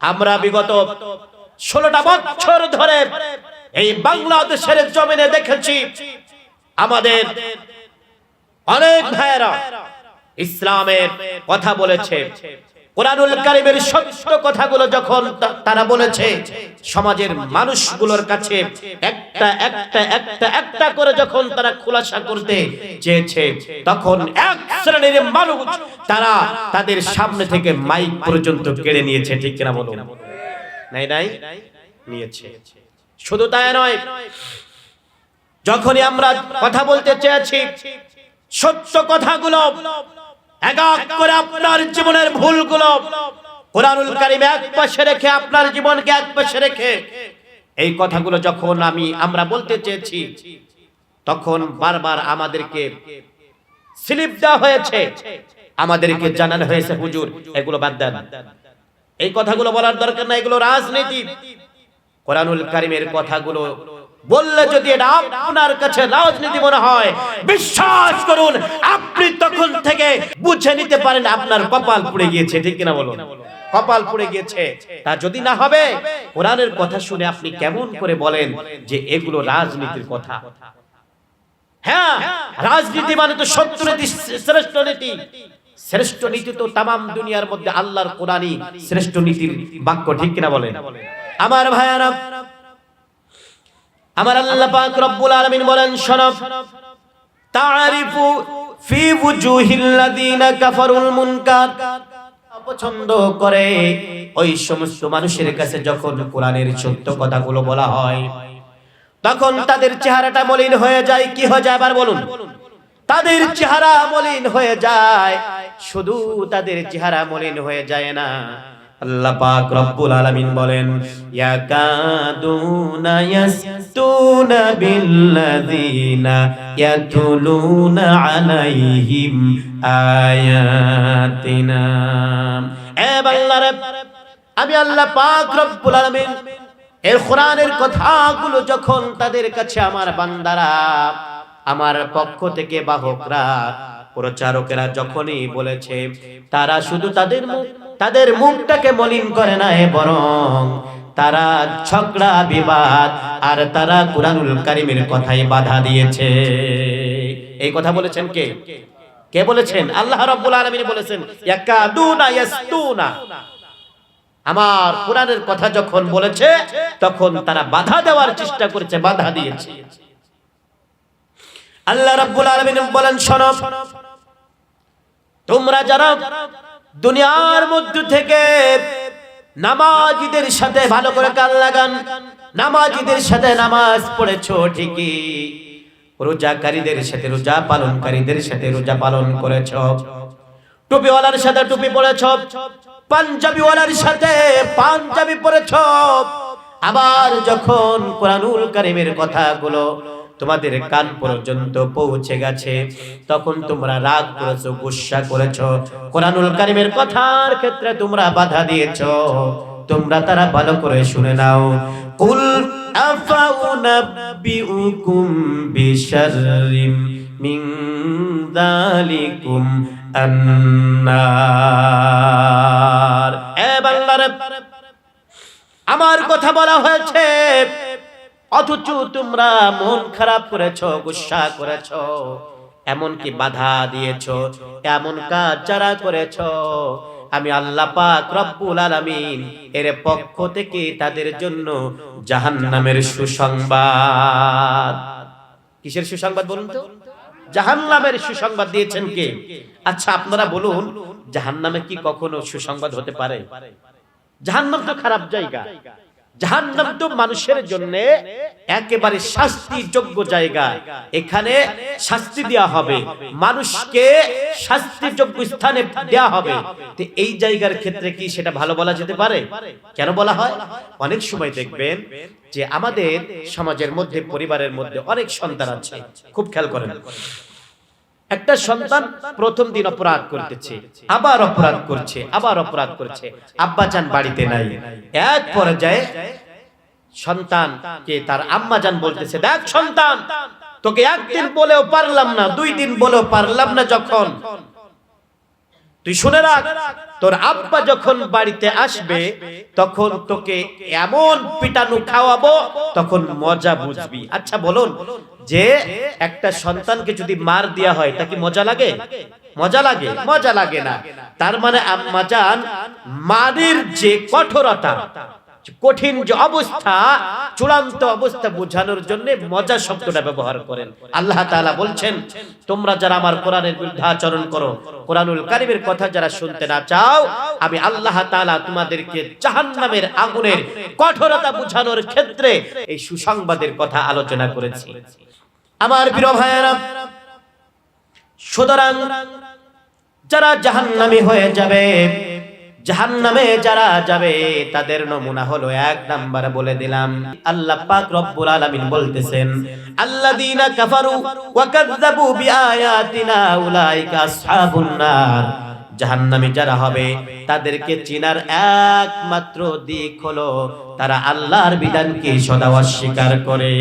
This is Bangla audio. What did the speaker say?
আমরা বিগত ষোলোটা বছর ধরে এই বাংলাদেশের জমিনে দেখেছি, আমাদের অনেক ভাইয়েরা ইসলামের কথা বলেছে। কোরআনুল কারিমের সত্য কথাগুলো যখন তারা বলেছে, সমাজের মানুষগুলোর কাছে একটা একটা একটা একটা করে যখন তারা খুলাসা করতে চেয়েছে, তখন এক শ্রেণির মানুষ তারা তাদের সামনে থেকে মাইক পর্যন্ত কেড়ে নিয়েছে, ঠিক কিনা বলুন? নাই নাই, নিয়েছে। শুধু তাই নয়, যখনই আমরা কথা বলতে চেয়েছি, সত্য কথাগুলো এক করে আপনার জীবনের ভুলগুলো কোরআনুল কারিম এক পাশে রেখে আপনার জীবনকে এক পাশে রেখে এই কথাগুলো যখন আমি, আমরা বলতে চেয়েছি, তখন বারবার আমাদেরকে স্লিপ দেওয়া হয়েছে। আমাদেরকে জানানো হয়েছে, হুজুর, এগুলো বাদ দেন। এই কথাগুলো বলার দরকার না এগুলো রাজনীতি। কোরআনুল কারিমের কথাগুলো বললে যদি এটা আপনার কাছে রাজনীতি মনে হয়, বিশ্বাস করুন, আপনি তখন থেকে বুঝে নিতে পারেন আপনার কপাল পুড়ে গিয়েছে, ঠিক কিনা বলুন? কপাল পুড়ে গিয়েছে। তা যদি না হবে, কোরআনের কথা শুনে আপনি কেমন করে বলেন যে এগুলো রাজনীতির কথা? হ্যাঁ রাজনীতি মানে তো সত্য নীতি, শ্রেষ্ঠ নীতি। শ্রেষ্ঠ নীতি তো তামাম দুনিয়ার মধ্যে আল্লাহর কোরআনই শ্রেষ্ঠ নীতির বাক্য, ঠিক কিনা বলেন? আমার ভাইয়ারা আমার আল্লাহ পাক রব্বুল আলামিন বলেন, শোনো তারিফু ফি ওয়ুজুহিল্লাযিনা কাফারুল মুনকার। পছন্দ করে ওই সমস্ত মানুষের কাছে যখন কোরআনের সত্য কথাগুলো বলা হয়, তখন তাদের চেহারাটা মলিন হয়ে যায়। কি হয়ে যায়? আবার বলুন। তাদের চেহারা মলিন হয়ে যায়, শুধু তাদের চেহারা মলিন হয়ে যায় না। আল্লাহ পাক রব্বুল আলামিন বলেন, ইয়াকাদুনা ইয়াসতুনা বিল্লাযিনা ইয়াতুলুনা আলাইহিম আয়াতিনা। এ বান্দারে, আমি আল্লাহ পাক রব্বুল আলামিন এর কোরআনের কথাগুলো যখন তাদের কাছে আমার বান্দারা, আমার পক্ষ থেকে বাহকরা, প্রচারকেরা যখনই বলেছে, তারা শুধু তাদের মুখ তাদের মুখটাকে মলিন করে না এ বরং তারা ঝগড়া, বিবাদ আর তারা কুরআনুল কারিমের কথাই বাধা দিয়েছে। এই কথা বলেছেন কে? কে বলেছেন? আল্লাহ রাব্বুল আলামিন বলেছেন, ইয়াকাদুনা ইয়াসতুনা। আমার কোরআনের কথা যখন বলেছে, তখন তারা বাধা দেওয়ার চেষ্টা করেছে, বাধা দিয়েছে। আল্লাহ রাব্বুল আলামিন বলেন, শোনো, তোমরা যারা দুনিয়ার মধ্য থেকে নামাজিদের সাথে ভালো করে কান লাগান। নামাজিদের সাথে নামাজ পড়েছো ঠিকই। রোজাকারীদের সাথে, রোজা পালনকারীদের সাথে রোজা পালন করেছ। টুপিওয়ালার সাথে টুপি পড়েছ পাঞ্জাবিওয়ালার সাথে পাঞ্জাবি পড়েছ আবার যখন কোরআনুল কারিমের কথাগুলো তোমাদের কান পর্যন্ত পৌঁছে গেছে। তখন তোমরা রাগ করেছ, গুসা করেছ। কোরআনুল কারিমের কথার ক্ষেত্রে তোমরা বাধা দিয়েছ। তোমরা তারা ভালো করে শুনে নাও। কুল আফাউনাব্বিউকুম বিশাররিম মিন যালিকুম আন্নার। এ বান্দারে, আমার কথা বলা হয়েছে। অথচ তোমরা মন খারাপ করেছ, গুসা করেছ, এমনকি বাধা দিয়েছ, এমন কাজ যারা করেছ। আমি আল্লাহ পাক রব্বুল আলামিন এর পক্ষ থেকে তাদের জন্য জাহান্নামের সুসংবাদ। কিসের সুসংবাদ বলুন তো? জাহান্নামের সুসংবাদ দিয়েছেন কে? আচ্ছা আপনারা বলুন, জাহান্নামে কি কখনো সুসংবাদ হতে পারে? জাহান্নাম তো খারাপ জায়গা। জাহান্নাম তো মানুষের জন্য একেবারে শাস্তিযোগ্য জায়গা। এখানে শাস্তি দেওয়া হবে। মানুষকে শাস্তিযোগ্য স্থানে দেওয়া হবে। এই জায়গার ক্ষেত্রে কি সেটা ভালো বলা যেতে পারে? কেন বলা হয়? অনেক সময় দেখবেন যে আমাদের সমাজের মধ্যে, পরিবারের মধ্যে অনেক সন্তান আছে। খুব খেয়াল করেন। একটা সন্তান প্রথম দিন অপরাধ করতেছে, আবার অপরাধ করছে, আবার অপরাধ করছে আব্বা যান বাড়িতে নাই। এক পর্যায়ে সন্তান কে তার আম্মা যান বলতেছে, দেখ সন্তান, তোকে একদিন বলেও পারলাম না, দুই দিন বলেও পারলাম না যখন তুই শুনে রাখ, তোর আব্বা যখন বাড়িতে আসবে, তখন তোকে এমন পিটানো খাওয়াবো, তখন মজা বুঝবি। আচ্ছা বলুন, যে একটা সন্তানকে যদি মার দেয়া হয় তা কি মজা লাগে? মজা লাগে মজা লাগে না। তার মানে আম্মা জান, মারির যে কঠোরতা কঠিন যে অবস্থা, চূড়ান্ত অবস্থা বোঝানোর জন্য মজা শব্দটা ব্যবহার করেন। আল্লাহ তাআলা বলছেন, তোমরা যারা আমার কোরআনের বিরুদ্ধে আচরণ করো, কোরআনুল কারিমের কথা যারা শুনতে না চাও, আমি আল্লাহ তাআলা তোমাদেরকে জাহান্নামের আগুনের কঠোরতা বোঝানোর ক্ষেত্রে এই সুসংবাদের কথা আলোচনা করেছি। আমার প্রিয় ভাইয়েরা, সুতরাং যারা জাহান্নামী হয়ে যাবে জাহান্নামে যারা যাবে, তাদের নমুনা হলো এক নাম্বার বলে দিলাম। আল্লাহ পাক রব্বুল আলামিন বলতেছেন, আল্লাযীনা কাফারু ওয়া কাযযাবু বিআয়াতিনা উলাইকা আসহাবুন নার। জাহান্নামী যারা হবে, তাদেরকে চিনার একমাত্র দিক হলো, তারা আল্লাহর বিধানকে সদা অস্বীকার করে।